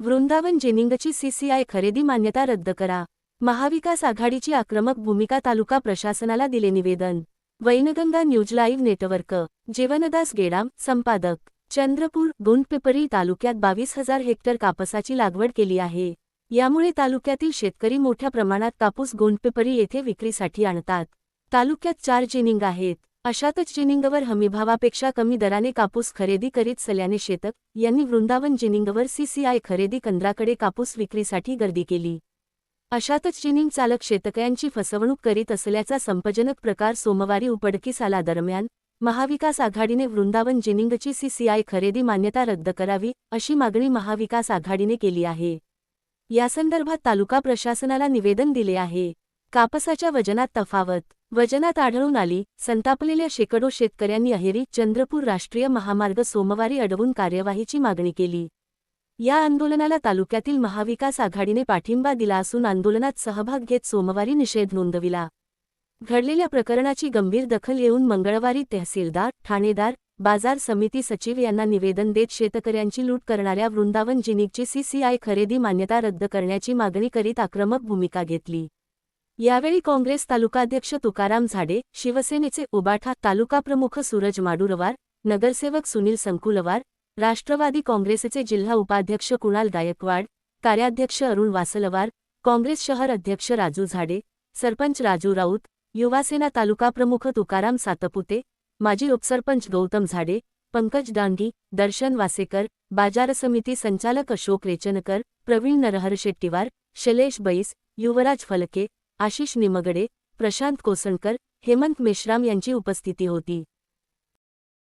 Vrindavan जेनिंगची CCI खरेदी मान्यता रद्द करा. महाविकास आघाडीची आक्रमक भूमिका तालुका प्रशासनाला दिले निवेदन. Wainganga news live network. Jeevandas Gedam संपादक. चंद्रपूर गुंडपिपरी तालुक्यात बावीस हजार हेक्टर कापसाची लागवड केली आहे. यामुळे तालुक्यातील शेतकरी मोठ्या प्रमाणात कापूस गोंडपिपरी येथे विक्रीसाठी आणतात. तालुक्यात चार जिनिंग आहेत. अशातच जिनिंगवर हमीभावापेक्षा कमी दराने कापूस खरेदी करीत सल्याने शेतक यांनी वृंदावन जिनिंगवर सीसीआय खरेदी केंद्राकडे कापूस विक्रीसाठी गर्दी केली. अशातच जिनिंग चालक शेतकऱ्यांची फसवणूक करीत असल्याचा संपजनक प्रकार सोमवारी उघडकीस आला दरम्यान महाविकास आघाडीने वृंदावन जिनिंगची सीसीआय खरेदी मान्यता रद्द करावी अशी मागणी महाविकास आघाडीने केली आहे. यासंदर्भात तालुका प्रशासनाला निवेदन दिले आहे. कापसाच्या वजनात तफावत. वजनात आढळून आली संतापलेल्या शेकडो शेतकऱ्यांनी अहेरी चंद्रपूर राष्ट्रीय महामार्ग सोमवारी अडवून कार्यवाहीची मागणी केली. या आंदोलनाला तालुक्यातील महाविकास आघाडीने पाठिंबा दिला असून आंदोलनात सहभाग घेत सोमवारी निषेध नोंदविला. घडलेल्या प्रकरणाची गंभीर दखल येऊन मंगळवारी तहसीलदार ठाणेदार बाजार समिती सचिव यांना निवेदन देत शेतकऱ्यांची लूट करणाऱ्या वृंदावन जिनिकची सीसीआय खरेदी मान्यता रद्द करण्याची मागणी करीत आक्रमक भूमिका घेतली. यावेळी काँग्रेस तालुकाध्यक्ष तुकाराम झाडे शिवसेनेचे उबाठा तालुकाप्रमुख सूरज माडुरवार नगरसेवक सुनील संकुलवार राष्ट्रवादी काँग्रेसचे जिल्हा उपाध्यक्ष कुणाल गायकवाड कार्याध्यक्ष अरुण वासलवार काँग्रेस शहर अध्यक्ष राजू झाडे सरपंच राजू राऊत युवासेना तालुकाप्रमुख तुकाराम सातपुते माजी उपसरपंच गौतम झाडे पंकज डांगी दर्शन वासेकर बाजार समिती संचालक अशोक रेचनकर प्रवीण नरहर शेट्टीवार शैलेश बैस युवराज फलके आशिष निमगडे प्रशांत कोसणकर हेमंत मेश्राम यांची उपस्थिती होती.